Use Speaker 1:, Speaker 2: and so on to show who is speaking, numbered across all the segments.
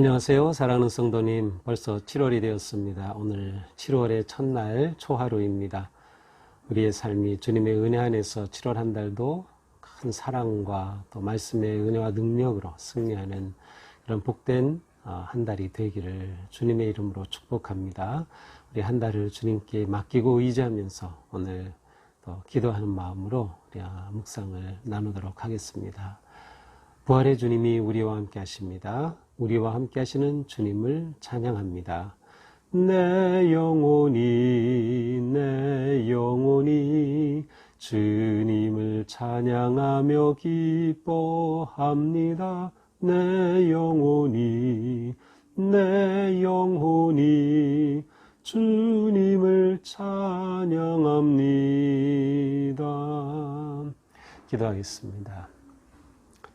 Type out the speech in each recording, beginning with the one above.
Speaker 1: 안녕하세요. 사랑하는 성도님. 벌써 7월이 되었습니다. 오늘 7월의 첫날 초하루입니다. 우리의 삶이 주님의 은혜 안에서 7월 한 달도 큰 사랑과 또 말씀의 은혜와 능력으로 승리하는 그런 복된 어, 한 달이 되기를 주님의 이름으로 축복합니다. 우리 한 달을 주님께 맡기고 의지하면서 오늘 또 기도하는 마음으로 우리 묵상을 나누도록 하겠습니다. 부활의 주님이 우리와 함께 하십니다. 우리와 함께 하시는 주님을 찬양합니다. 내 영혼이 내 영혼이 주님을 찬양하며 기뻐합니다. 내 영혼이 내 영혼이 주님을 찬양합니다. 기도하겠습니다.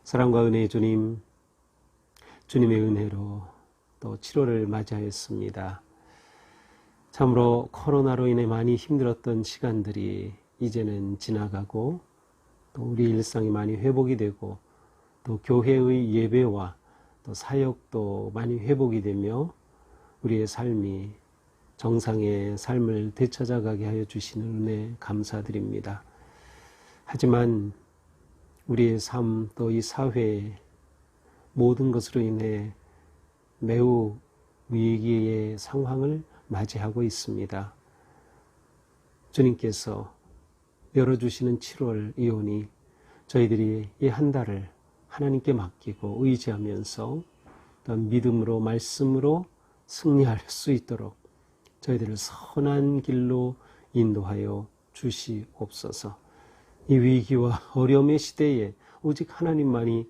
Speaker 1: 사랑과 은혜의 주님, 주님의 은혜로 또 7월을 맞이하였습니다. 참으로 코로나로 인해 많이 힘들었던 시간들이 이제는 지나가고 또 우리 일상이 많이 회복이 되고 또 교회의 예배와 또 사역도 많이 회복이 되며 우리의 삶이 정상의 삶을 되찾아가게 하여 주시는 은혜 감사드립니다. 하지만 우리의 삶 또 이 사회 모든 것으로 인해 매우 위기의 상황을 맞이하고 있습니다. 주님께서 열어주시는 7월 이혼이 저희들이 이 한 달을 하나님께 맡기고 의지하면서 믿음으로 말씀으로 승리할 수 있도록 저희들을 선한 길로 인도하여 주시옵소서. 이 위기와 어려움의 시대에 오직 하나님만이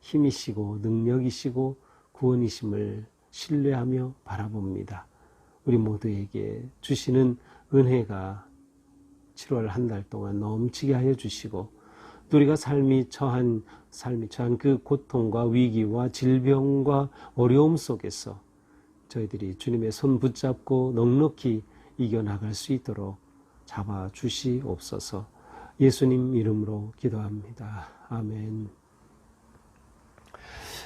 Speaker 1: 힘이시고 능력이시고 구원이심을 신뢰하며 바라봅니다. 우리 모두에게 주시는 은혜가 7월 한 달 동안 넘치게 하여 주시고 우리가 삶이 처한 삶이 처한 그 고통과 위기와 질병과 어려움 속에서 저희들이 주님의 손 붙잡고 넉넉히 이겨나갈 수 있도록 잡아 주시옵소서 예수님 이름으로 기도합니다. 아멘.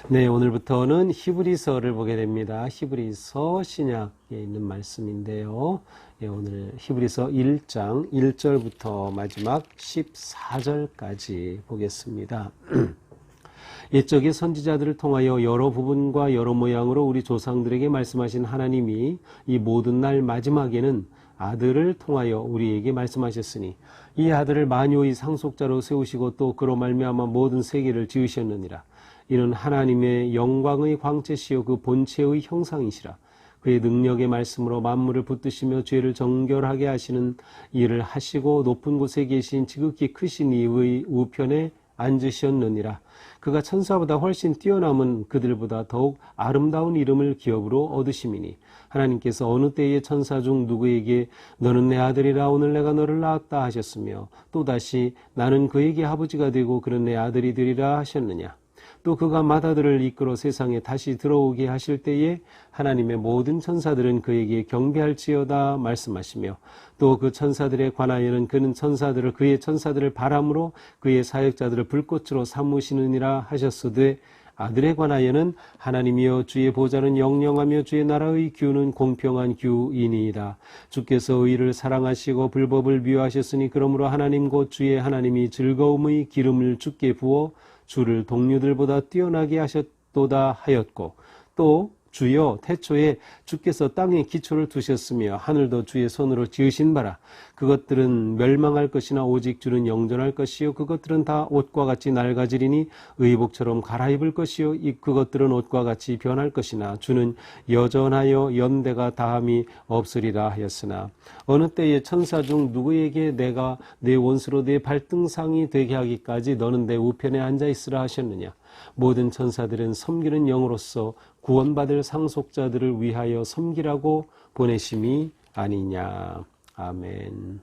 Speaker 1: 네, 오늘부터는 히브리서를 보게 됩니다. 히브리서 신약에 있는 말씀인데요. 예, 오늘 히브리서 1장 1절부터 마지막 14절까지 보겠습니다. 옛적의 선지자들을 통하여 여러 부분과 여러 모양으로 우리 조상들에게 말씀하신 하나님이 이 모든 날 마지막에는 아들을 통하여 우리에게 말씀하셨으니 이 아들을 만유의 상속자로 세우시고 또 그로 말미암아 모든 세계를 지으셨느니라. 이는 하나님의 영광의 광채시요 그 본체의 형상이시라. 그의 능력의 말씀으로 만물을 붙드시며 죄를 정결하게 하시는 일을 하시고 높은 곳에 계신 지극히 크신 이의 우편에 앉으셨느니라. 그가 천사보다 훨씬 뛰어남은 그들보다 더욱 아름다운 이름을 기업으로 얻으심이니 하나님께서 어느 때에 천사 중 누구에게 너는 내 아들이라 오늘 내가 너를 낳았다 하셨으며 또다시 나는 그에게 아버지가 되고 그는 내 아들이 되리라 하셨느냐. 또 그가 마다들을 이끌어 세상에 다시 들어오게 하실 때에 하나님의 모든 천사들은 그에게 경배할지어다 말씀하시며 또 그 천사들에 관하여는 그는 천사들을 그의 천사들을 바람으로 그의 사역자들을 불꽃으로 삼으시느니라 하셨으되 아들에 관하여는 하나님이여 주의 보좌는 영영하며 주의 나라의 규는 공평한 규이니이다. 주께서 의를 사랑하시고 불법을 미워하셨으니 그러므로 하나님 곧 주의 하나님이 즐거움의 기름을 주께 부어 주를 동료들보다 뛰어나게 하셨도다 하였고 또 주여 태초에 주께서 땅에 기초를 두셨으며 하늘도 주의 손으로 지으신 바라. 그것들은 멸망할 것이나 오직 주는 영존할 것이요. 그것들은 다 옷과 같이 낡아지리니 의복처럼 갈아입을 것이요. 이 그것들은 옷과 같이 변할 것이나 주는 여전하여 연대가 다함이 없으리라 하였으나 어느 때에 천사 중 누구에게 내가 내 원수로 내 발등상이 되게 하기까지 너는 내 우편에 앉아 있으라 하셨느냐 모든 천사들은 섬기는 영으로서 구원받을 상속자들을 위하여 섬기라고 보내심이 아니냐. 아멘.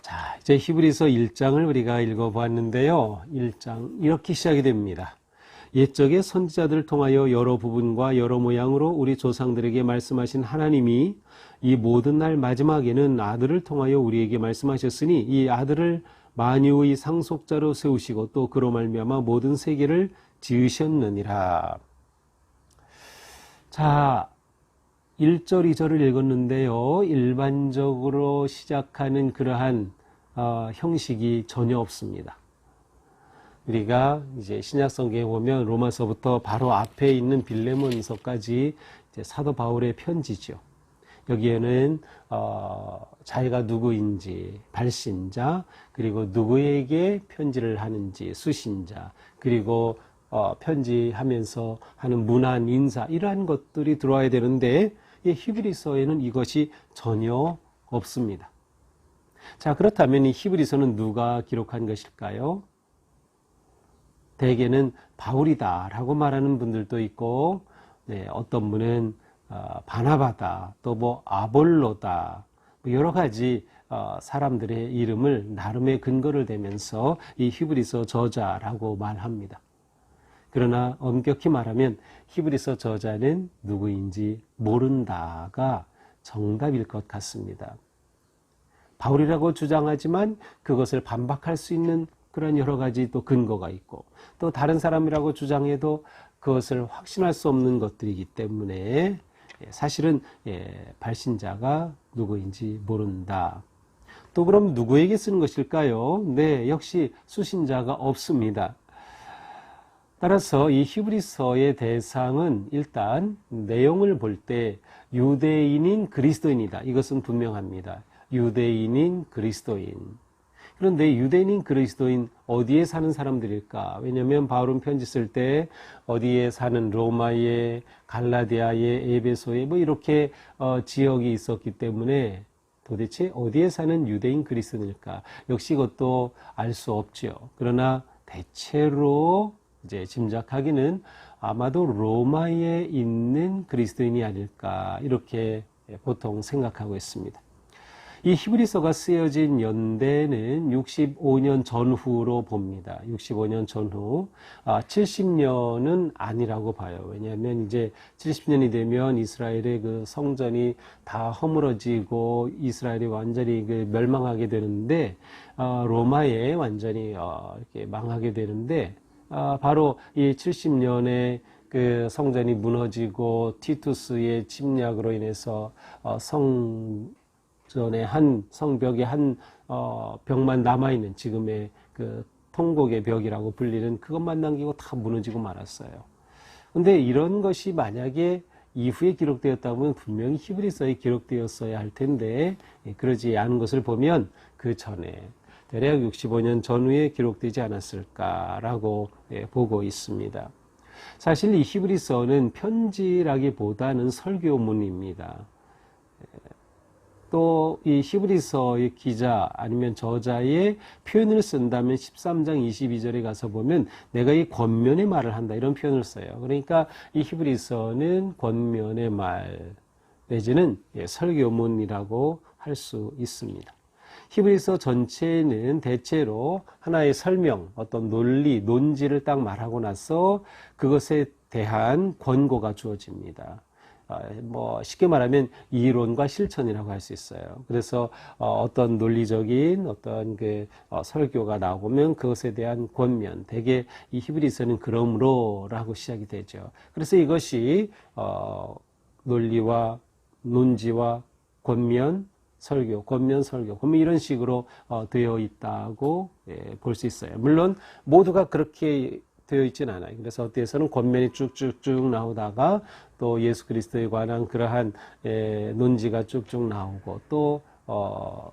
Speaker 1: 자, 이제 히브리서 1장을 우리가 읽어보았는데요. 1장 이렇게 시작이 됩니다. 옛적의 선지자들을 통하여 여러 부분과 여러 모양으로 우리 조상들에게 말씀하신 하나님이 이 모든 날 마지막에는 아들을 통하여 우리에게 말씀하셨으니 이 아들을 만유의 상속자로 세우시고 또 그로 말미암아 모든 세계를 지으셨느니라. 자, 1절, 2절을 읽었는데요. 일반적으로 시작하는 그러한 어, 형식이 전혀 없습니다. 우리가 이제 신약 성경에 보면 로마서부터 바로 앞에 있는 빌레몬서까지 사도 바울의 편지죠. 여기에는 어, 자기가 누구인지 발신자 그리고 누구에게 편지를 하는지 수신자 그리고 어, 편지하면서 하는 문안 인사 이러한 것들이 들어와야 되는데 이 히브리서에는 이것이 전혀 없습니다. 자 그렇다면 이 히브리서는 누가 기록한 것일까요? 대개는 바울이다라고 말하는 분들도 있고 네, 어떤 분은 어, 바나바다 또 뭐 아볼로다 뭐 여러 가지 어, 사람들의 이름을 나름의 근거를 대면서 이 히브리서 저자라고 말합니다. 그러나 엄격히 말하면 히브리서 저자는 누구인지 모른다가 정답일 것 같습니다. 바울이라고 주장하지만 그것을 반박할 수 있는 그런 여러 가지 또 근거가 있고 또 다른 사람이라고 주장해도 그것을 확신할 수 없는 것들이기 때문에 예, 사실은 예, 발신자가 누구인지 모른다. 또 그럼 누구에게 쓰는 것일까요? 네, 역시 수신자가 없습니다. 따라서 이 히브리서의 대상은 일단 내용을 볼 때 유대인인 그리스도인이다. 이것은 분명합니다. 유대인인 그리스도인. 그런데 유대인인 그리스도인 어디에 사는 사람들일까? 왜냐하면 바울은 편지 쓸 때 어디에 사는 로마에 갈라디아에 에베소에 뭐 이렇게 어, 지역이 있었기 때문에 도대체 어디에 사는 유대인 그리스도인일까? 역시 이것도 알 수 없죠. 그러나 대체로 이제 짐작하기는 아마도 로마에 있는 그리스도인이 아닐까 이렇게 보통 생각하고 있습니다. 이 히브리서가 쓰여진 연대는 65년 전후로 봅니다. 65년 전후. 아, 70년은 아니라고 봐요. 왜냐하면 이제 70년이 되면 이스라엘의 그 성전이 다 허물어지고 이스라엘이 완전히 그 멸망하게 되는데, 어, 로마에 완전히 어, 이렇게 망하게 되는데, 아, 바로 이 70년에 그 성전이 무너지고 티투스의 침략으로 인해서 어, 성 전에 한 성벽에 한 어, 벽만 남아 있는 지금의 그 통곡의 벽이라고 불리는 그것만 남기고 다 무너지고 말았어요. 근데 이런 것이 만약에 이후에 기록되었다면 분명히 히브리서에 기록되었어야 할 텐데 예, 그러지 않은 것을 보면 그 전에 대략 65년 전후에 기록되지 않았을까라고 예, 보고 있습니다. 사실 이 히브리서는 편지라기보다는 설교문입니다. 또 이 히브리서의 기자 아니면 저자의 표현을 쓴다면 13장 22절에 가서 보면 내가 이 권면의 말을 한다 이런 표현을 써요. 그러니까 이 히브리서는 권면의 말 내지는 예, 설교문이라고 할 수 있습니다. 히브리서 전체는 대체로 하나의 설명, 어떤 논리, 논지를 딱 말하고 나서 그것에 대한 권고가 주어집니다. 어, 뭐 쉽게 말하면 이론과 실천이라고 할 수 있어요. 그래서 어, 어떤 논리적인 어떤 그 어, 설교가 나오면 그것에 대한 권면, 대개 이 히브리서는 그러므로라고 시작이 되죠. 그래서 이것이 논리와 논지와 권면, 설교, 권면 설교, 권면 이런 식으로 되어 있다고 예, 볼수 있어요. 물론 모두가 그렇게 되어 있지는 않아요. 그래서 어디에서는 권면이 쭉쭉쭉 나오다가 또 예수 그리스도에 관한 그러한 에, 논지가 쭉쭉 나오고 또 어,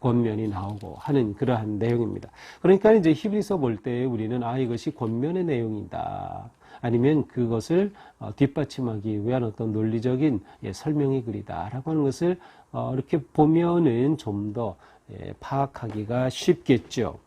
Speaker 1: 권면이 나오고 하는 그러한 내용입니다. 그러니까 이제 히브리서 볼 때 우리는 아 이것이 권면의 내용이다. 아니면 그것을 어, 뒷받침하기 위한 어떤 논리적인 예, 설명의 글이다라고 하는 것을 어, 이렇게 보면은 좀더 예, 파악하기가 쉽겠죠.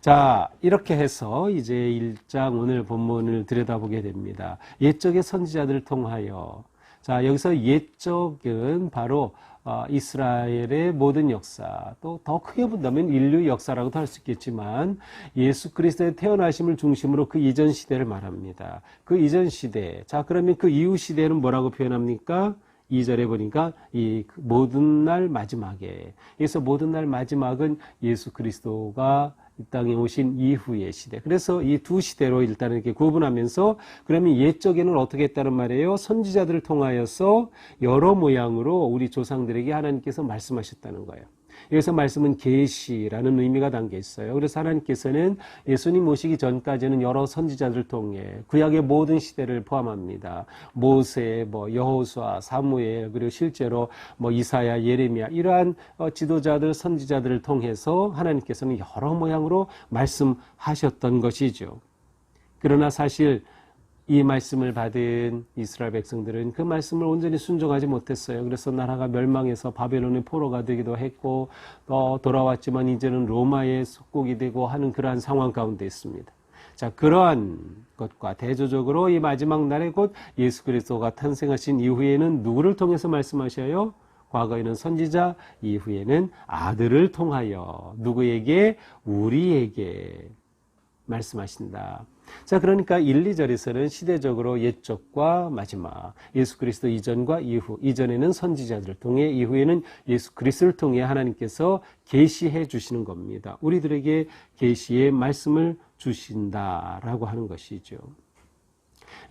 Speaker 1: 자, 이렇게 해서 이제 1장 오늘 본문을 들여다보게 됩니다. 옛적의 선지자들을 통하여. 자, 여기서 옛적은 바로 어, 이스라엘의 모든 역사, 또 더 크게 본다면 인류 역사라고도 할 수 있겠지만 예수 그리스도의 태어나심을 중심으로 그 이전 시대를 말합니다. 그 이전 시대. 자, 그러면 그 이후 시대는 뭐라고 표현합니까? 2절에 보니까 이 모든 날 마지막에. 그래서 모든 날 마지막은 예수 그리스도가 이 땅에 오신 이후의 시대. 그래서 이 두 시대로 일단 이렇게 구분하면서 그러면 옛적에는 어떻게 했다는 말이에요? 선지자들을 통하여서 여러 모양으로 우리 조상들에게 하나님께서 말씀하셨다는 거예요. 여기서 말씀은 계시라는 의미가 담겨 있어요. 그래서 하나님께서는 예수님 모시기 전까지는 여러 선지자들을 통해 구약의 모든 시대를 포함합니다. 모세, 뭐 여호수아, 사무엘 그리고 실제로 뭐 이사야, 예레미야 이러한 어, 지도자들, 선지자들을 통해서 하나님께서는 여러 모양으로 말씀하셨던 것이죠. 그러나 사실 이 말씀을 받은 이스라엘 백성들은 그 말씀을 온전히 순종하지 못했어요. 그래서 나라가 멸망해서 바벨론의 포로가 되기도 했고 또 돌아왔지만 이제는 로마의 속국이 되고 하는 그러한 상황 가운데 있습니다. 자, 그러한 것과 대조적으로 이 마지막 날에 곧 예수 그리스도가 탄생하신 이후에는 누구를 통해서 말씀하셔요? 과거에는 선지자, 이후에는 아들을 통하여 누구에게? 우리에게 말씀하신다. 자, 그러니까 1, 2절에서는 시대적으로 옛적과 마지막, 예수 그리스도 이전과 이후, 이전에는 선지자들을 통해, 이후에는 예수 그리스도를 통해 하나님께서 계시해 주시는 겁니다. 우리들에게 계시의 말씀을 주신다라고 하는 것이죠.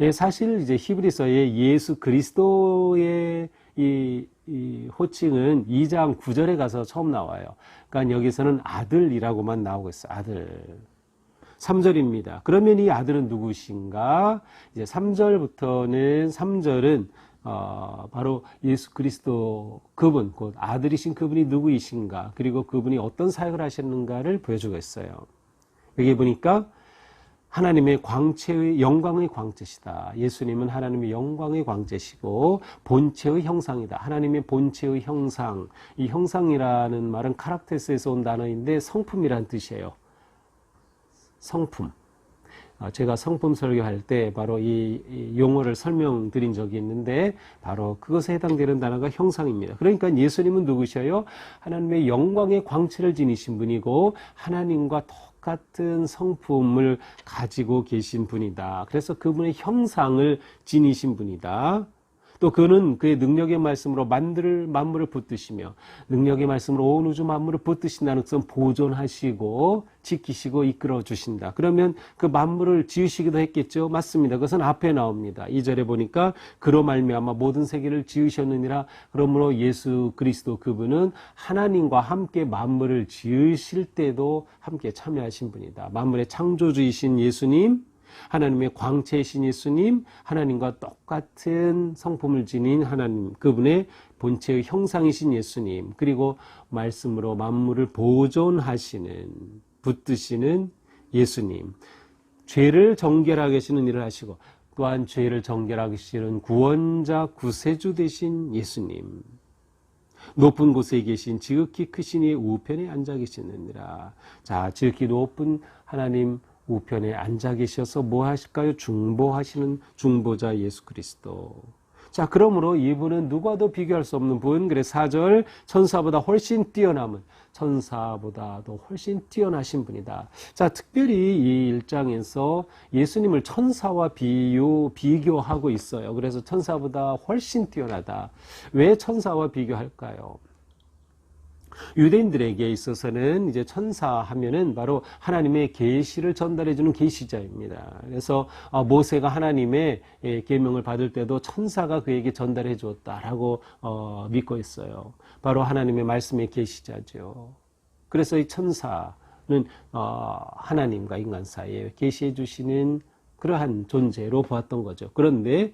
Speaker 1: 예, 사실 이제 히브리서의 예수 그리스도의 이, 이 호칭은 2장 9절에 가서 처음 나와요. 그러니까 여기서는 아들이라고만 나오고 있어요. 아들. 3절입니다. 그러면 이 아들은 누구신가? 이제 3절부터는 3절은 어, 바로 예수 그리스도 그분, 곧 아들이신 그분이 누구이신가, 그리고 그분이 어떤 사역을 하셨는가를 보여주고 있어요. 여기 보니까 하나님의 광채의 영광의 광채시다. 예수님은 하나님의 영광의 광채시고 본체의 형상이다. 하나님의 본체의 형상. 이 형상이라는 말은 카락테스에서 온 단어인데 성품이란 뜻이에요. 성품. 어, 제가 성품 설교할 때 바로 이 용어를 설명드린 적이 있는데 바로 그것에 해당되는 단어가 형상입니다. 그러니까 예수님은 누구셔요? 하나님의 영광의 광채를 지니신 분이고 하나님과 똑같은 성품을 가지고 계신 분이다. 그래서 그분의 형상을 지니신 분이다. 또 그는 그의 능력의 말씀으로 만들 만물을 붙드시며 능력의 말씀으로 온 우주 만물을 붙드신다는 것은 보존하시고 지키시고 이끌어 주신다. 그러면 그 만물을 지으시기도 했겠죠. 맞습니다. 그것은 앞에 나옵니다. 이절에 보니까 그로 말미암아 모든 세계를 지으셨느니라. 그러므로 예수 그리스도 그분은 하나님과 함께 만물을 지으실 때도 함께 참여하신 분이다. 만물의 창조주이신 예수님 하나님의 광채이신 예수님, 하나님과 똑같은 성품을 지닌 하나님, 그분의 본체의 형상이신 예수님, 그리고 말씀으로 만물을 보존하시는, 붙드시는 예수님, 죄를 정결하게 하시는 일을 하시고, 또한 죄를 정결하게 하시는 구원자, 구세주 되신 예수님, 높은 곳에 계신 지극히 크신 이의 우편에 앉아 계시느니라. 자, 지극히 높은 하나님 우편에 앉아 계셔서 뭐 하실까요? 중보하시는 중보자 예수 그리스도. 자, 그러므로 이분은 누구와도 비교할 수 없는 분. 그래 4절 천사보다 훨씬 뛰어남은 천사보다도 훨씬 뛰어나신 분이다. 자, 특별히 이 일장에서 예수님을 천사와 비유 비교하고 있어요. 그래서 천사보다 훨씬 뛰어나다. 왜 천사와 비교할까요? 유대인들에게 있어서는 이제 천사 하면은 바로 하나님의 계시를 전달해 주는 계시자입니다. 그래서 어, 모세가 하나님의 예, 계명을 받을 때도 천사가 그에게 전달해 주었다라고 어, 믿고 있어요. 바로 하나님의 말씀의 계시자죠. 그래서 이 천사는 어, 하나님과 인간 사이에 계시해 주시는 그러한 존재로 보았던 거죠. 그런데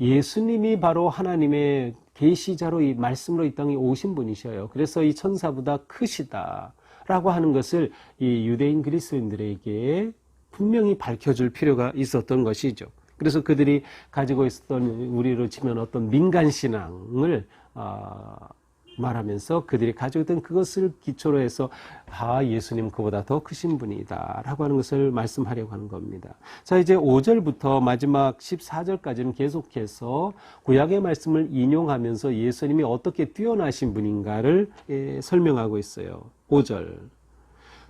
Speaker 1: 예수님이 바로 하나님의 계시자로 이 말씀으로 이 땅에 오신 분이셔요. 그래서 이 천사보다 크시다라고 하는 것을 이 유대인 그리스도인들에게 분명히 밝혀줄 필요가 있었던 것이죠. 그래서 그들이 가지고 있었던 우리로 치면 어떤 민간 신앙을 어, 말하면서 그들이 가지고 있던 그것을 기초로 해서 아 예수님 그보다 더 크신 분이다 라고 하는 것을 말씀하려고 하는 겁니다. 자 이제 5절부터 마지막 14절까지는 계속해서 구약의 말씀을 인용하면서 예수님이 어떻게 뛰어나신 분인가를 예, 설명하고 있어요. 5절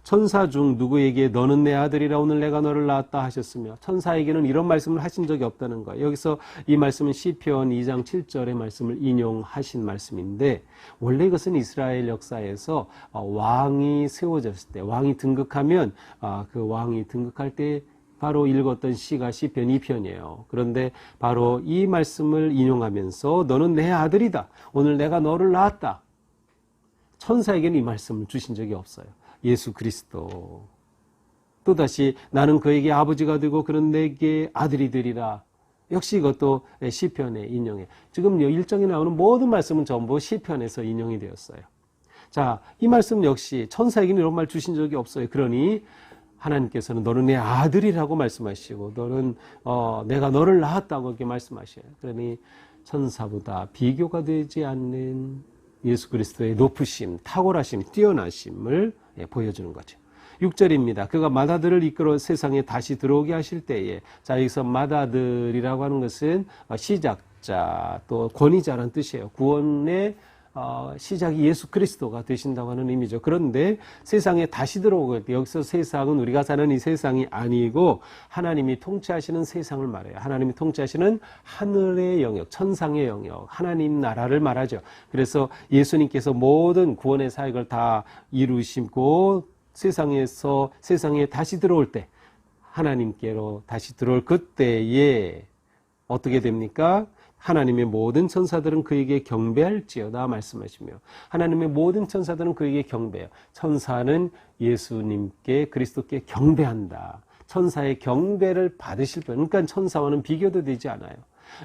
Speaker 1: 천사 중 누구에게 너는 내 아들이라 오늘 내가 너를 낳았다 하셨으며 천사에게는 이런 말씀을 하신 적이 없다는 거예요. 여기서 이 말씀은 시편 2장 7절의 말씀을 인용하신 말씀인데 원래 이것은 이스라엘 역사에서 어, 왕이 세워졌을 때 왕이 등극하면 아, 그 왕이 등극할 때 바로 읽었던 시가 시편 2편이에요. 그런데 바로 이 말씀을 인용하면서 너는 내 아들이다. 오늘 내가 너를 낳았다. 천사에게는 이 말씀을 주신 적이 없어요. 예수 그리스도. 또다시 나는 그에게 아버지가 되고 그는 내게 아들이 되리라. 역시 이것도 시편의 인용에 지금 일정에 나오는 모든 말씀은 전부 시편에서 인용이 되었어요. 자, 이 말씀 역시 천사에게는 이런 말 주신 적이 없어요. 그러니 하나님께서는 너는 내 아들이라고 말씀하시고 너는 어, 내가 너를 낳았다고 이렇게 말씀하셔요. 그러니 천사보다 비교가 되지 않는 예수 그리스도의 높으심, 탁월하심, 뛰어나심을 예, 보여주는 거죠. 6절입니다. 그가 마다들을 이끌어 세상에 다시 들어오게 하실 때에 자 여기서 마다들이라고 하는 것은 어, 시작자 또 권위자라는 뜻이에요. 구원의 어, 시작이 예수 그리스도가 되신다고 하는 의미죠. 그런데 세상에 다시 들어오고 여기서 세상은 우리가 사는 이 세상이 아니고 하나님이 통치하시는 세상을 말해요. 하나님이 통치하시는 하늘의 영역, 천상의 영역, 하나님 나라를 말하죠. 그래서 예수님께서 모든 구원의 사역을 다 이루시고 세상에서 세상에 다시 들어올 때 하나님께로 다시 들어올 그때에 어떻게 됩니까? 하나님의 모든 천사들은 그에게 경배할지어다 말씀하시며 하나님의 모든 천사들은 그에게 경배해요. 천사는 예수님께 그리스도께 경배한다. 천사의 경배를 받으실 분. 그러니까 천사와는 비교도 되지 않아요.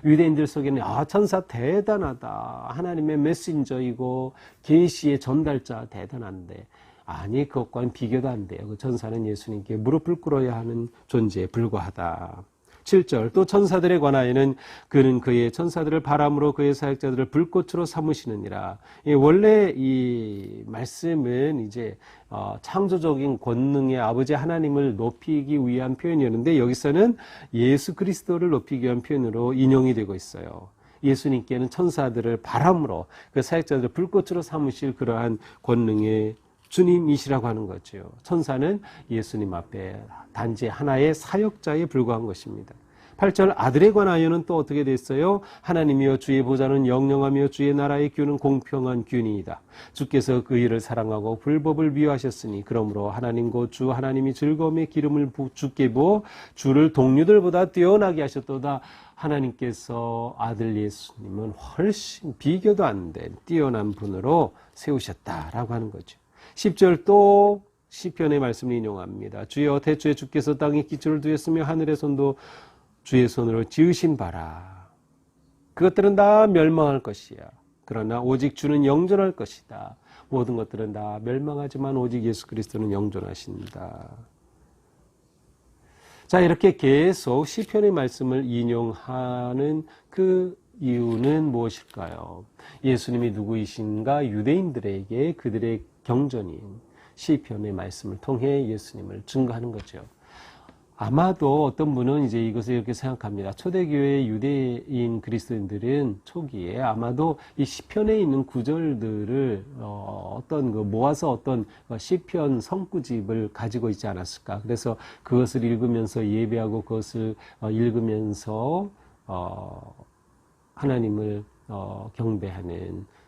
Speaker 1: 유대인들 속에는 아 천사 대단하다. 하나님의 메신저이고 계시의 전달자 대단한데 아니 그것과는 비교도 안 돼요. 그 천사는 예수님께 무릎을 꿇어야 하는 존재에 불과하다. 7절 또 천사들에 관하여는 그는 그의 천사들을 바람으로 그의 사역자들을 불꽃으로 삼으시느니라. 원래 이 말씀은 이제 어, 창조적인 권능의 아버지 하나님을 높이기 위한 표현이었는데 여기서는 예수 그리스도를 높이기 위한 표현으로 인용이 되고 있어요. 예수님께는 천사들을 바람으로 그 사역자들을 불꽃으로 삼으실 그러한 권능의 주님이시라고 하는 거죠. 천사는 예수님 앞에 단지 하나의 사역자에 불과한 것입니다. 8절 아들에 관하여는 또 어떻게 됐어요? 하나님이여 주의 보좌는 영영하며 주의 나라의 규는 공평한 균이이다. 주께서 그 일을 사랑하고 불법을 미워하셨으니 그러므로 하나님고 주 하나님이 즐거움의 기름을 주께 부어 주를 동료들보다 뛰어나게 하셨도다. 하나님께서 아들 예수님은 훨씬 비교도 안 된 뛰어난 분으로 세우셨다라고 하는 거죠. 10절 또 시편의 말씀을 인용합니다. 주여 대초에 주께서 땅에 기초를 두었으며 하늘의 손도 주의 손으로 지으신 바라. 그것들은 다 멸망할 것이야. 그러나 오직 주는 영존할 것이다. 모든 것들은 다 멸망하지만 오직 예수 그리스도는 영존하신다. 자, 이렇게 계속 시편의 말씀을 인용하는 그 이유는 무엇일까요? 예수님이 누구이신가 유대인들에게 그들의 경전인 시편의 말씀을 통해 예수님을 증거하는 거죠. 아마도 어떤 분은 이제 이것을 이렇게 생각합니다. 초대교회 유대인 그리스도인들은 초기에 아마도 이 시편에 있는 구절들을 어, 떤그 모아서 어떤 시편 성구집을 가지고 있지 않았을까. 그래서 그것을 읽으면서 예배하고 그것을 어, 읽으면서 어, 하나님을 어, 경배하는 어,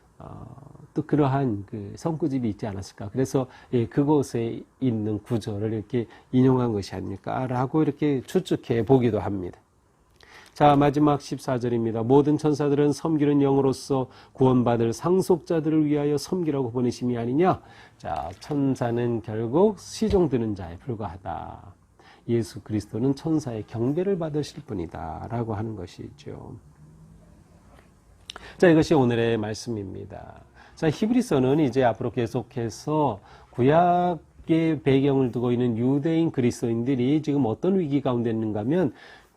Speaker 1: 또 그러한 그 성구집이 있지 않았을까. 그래서 예, 그곳에 있는 구절을 이렇게 인용한 것이 아닐까 라고 이렇게 추측해 보기도 합니다. 자, 마지막 14절입니다. 모든 천사들은 섬기는 영으로서 구원받을 상속자들을 위하여 섬기라고 보내심이 아니냐? 자, 천사는 결국 시종드는 자에 불과하다. 예수 그리스도는 천사의 경배를 받으실 분이다. 라고 하는 것이죠. 자, 이것이 오늘의 말씀입니다. 자, 히브리서는 이제 앞으로 계속해서 구약 의 배경을 두고 있는 유대인 그리스도인들이 지금 어떤 위기 가운데 있는가 하면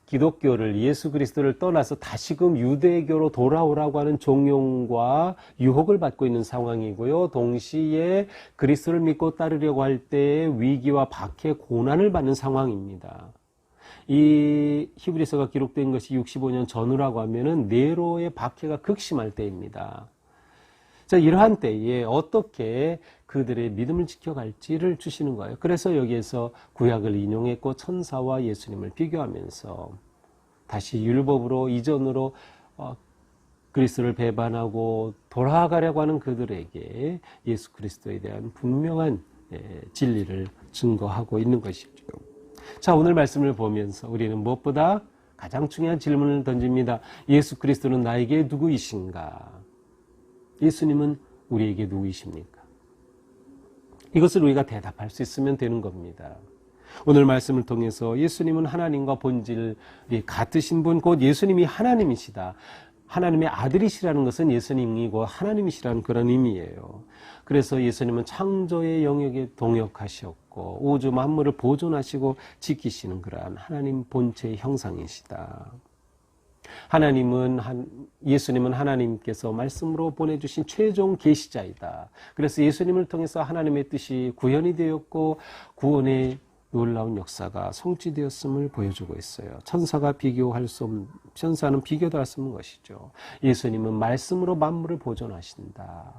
Speaker 1: 기독교를 예수 그리스도를 떠나서 다시금 유대교로 돌아오라고 하는 종용과 유혹을 받고 있는 상황이고요. 동시에 그리스도를 믿고 따르려고 할때 위기와 박해 고난을 받는 상황입니다. 이 히브리서가 기록된 것이 65년 전후라고 하면은 네로의 박해가 극심할 때입니다. 자, 이러한 때에 어떻게 그들의 믿음을 지켜갈지를 주시는 거예요. 그래서 여기에서 구약을 인용했고 천사와 예수님을 비교하면서 다시 율법으로 이전으로 어, 그리스도를 배반하고 돌아가려고 하는 그들에게 예수 그리스도에 대한 분명한 예, 진리를 증거하고 있는 것이죠. 자, 오늘 말씀을 보면서 우리는 무엇보다 가장 중요한 질문을 던집니다. 예수 그리스도는 나에게 누구이신가? 예수님은 우리에게 누구이십니까? 이것을 우리가 대답할 수 있으면 되는 겁니다. 오늘 말씀을 통해서 예수님은 하나님과 본질이 같으신 분, 곧 예수님이 하나님이시다. 하나님의 아들이시라는 것은 예수님이고 하나님이시라는 그런 의미예요. 그래서 예수님은 창조의 영역에 동역하셨고 우주 만물을 보존하시고 지키시는 그러한 하나님 본체의 형상이시다. 하나님은 한, 예수님은 하나님께서 말씀으로 보내주신 최종 계시자이다. 그래서 예수님을 통해서 하나님의 뜻이 구현이 되었고 구원의 놀라운 역사가 성취되었음을 보여주고 있어요. 천사가 비교할 수 없는, 천사는 비교도 할 수 없는 것이죠. 예수님은 말씀으로 만물을 보존하신다.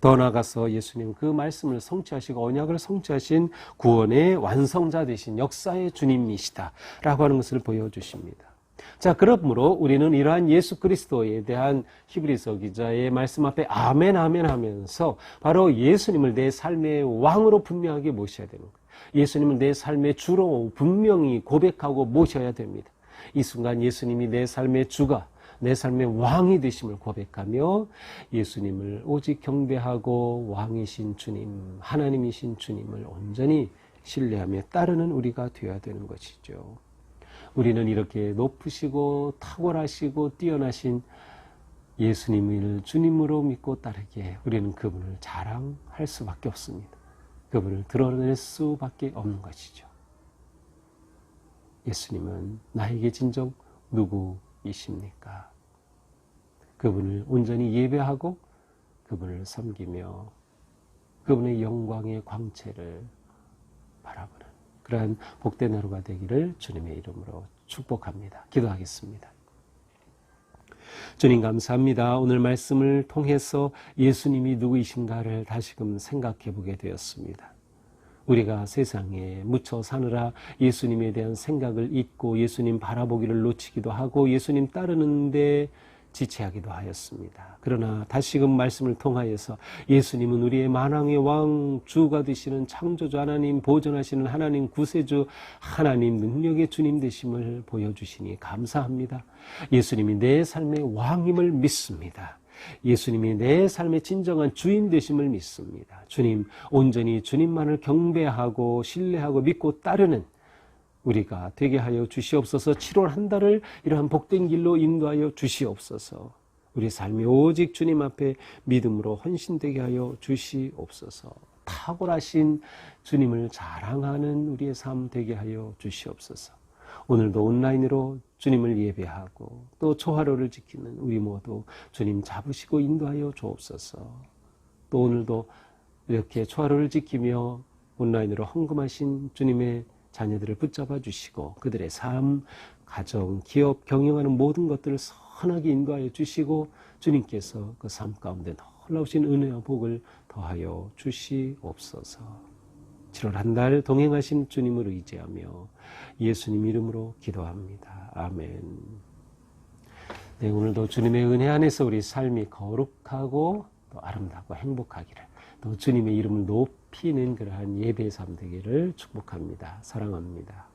Speaker 1: 더 나아가서 예수님 그 말씀을 성취하시고 언약을 성취하신 구원의 완성자 되신 역사의 주님이시다. 라고 하는 것을 보여주십니다. 자, 그러므로 우리는 이러한 예수 그리스도에 대한 히브리서 기자의 말씀 앞에 아멘, 아멘 하면서 바로 예수님을 내 삶의 왕으로 분명하게 모셔야 되는 거예요. 예수님을 내 삶의 주로 분명히 고백하고 모셔야 됩니다. 이 순간 예수님이 내 삶의 주가 내 삶의 왕이 되심을 고백하며 예수님을 오직 경배하고 왕이신 주님, 하나님이신 주님을 온전히 신뢰하며 따르는 우리가 되어야 되는 것이죠. 우리는 이렇게 높으시고 탁월하시고 뛰어나신 예수님을 주님으로 믿고 따르기에 우리는 그분을 자랑할 수밖에 없습니다. 그분을 드러낼 수밖에 없는 것이죠. 예수님은 나에게 진정 누구이십니까? 그분을 온전히 예배하고 그분을 섬기며 그분의 영광의 광채를 바라보는 그러한 복된 하루가 되기를 주님의 이름으로 축복합니다. 기도하겠습니다. 주님 감사합니다. 오늘 말씀을 통해서 예수님이 누구이신가를 다시금 생각해 보게 되었습니다. 우리가 세상에 묻혀 사느라 예수님에 대한 생각을 잊고 예수님 바라보기를 놓치기도 하고 예수님 따르는데 지체하기도 하였습니다. 그러나 다시금 말씀을 통하여서 예수님은 우리의 만왕의 왕 주가 되시는 창조주 하나님 보존하시는 하나님 구세주 하나님 능력의 주님 되심을 보여주시니 감사합니다. 예수님이 내 삶의 왕임을 믿습니다. 예수님이 내 삶의 진정한 주인 되심을 믿습니다. 주님, 온전히 주님만을 경배하고 신뢰하고 믿고 따르는 우리가 되게 하여 주시옵소서. 7월 한 달을 이러한 복된 길로 인도하여 주시옵소서. 우리 삶이 오직 주님 앞에 믿음으로 헌신되게 하여 주시옵소서. 탁월하신 주님을 자랑하는 우리의 삶 되게 하여 주시옵소서. 오늘도 온라인으로 주님을 예배하고 또 초하루를 지키는 우리 모두 주님 잡으시고 인도하여 주옵소서. 또 오늘도 이렇게 초하루를 지키며 온라인으로 헌금하신 주님의 자녀들을 붙잡아 주시고 그들의 삶, 가정, 기업, 경영하는 모든 것들을 선하게 인도하여 주시고 주님께서 그 삶 가운데 놀라우신 은혜와 복을 더하여 주시옵소서. 7월 한 달 동행하신 주님을 의지하며 예수님 이름으로 기도합니다. 아멘. 네, 오늘도 주님의 은혜 안에서 우리 삶이 거룩하고 또 아름답고 행복하기를 또 주님의 이름을 높이는 그러한 예배의 삶 되기를 축복합니다. 사랑합니다.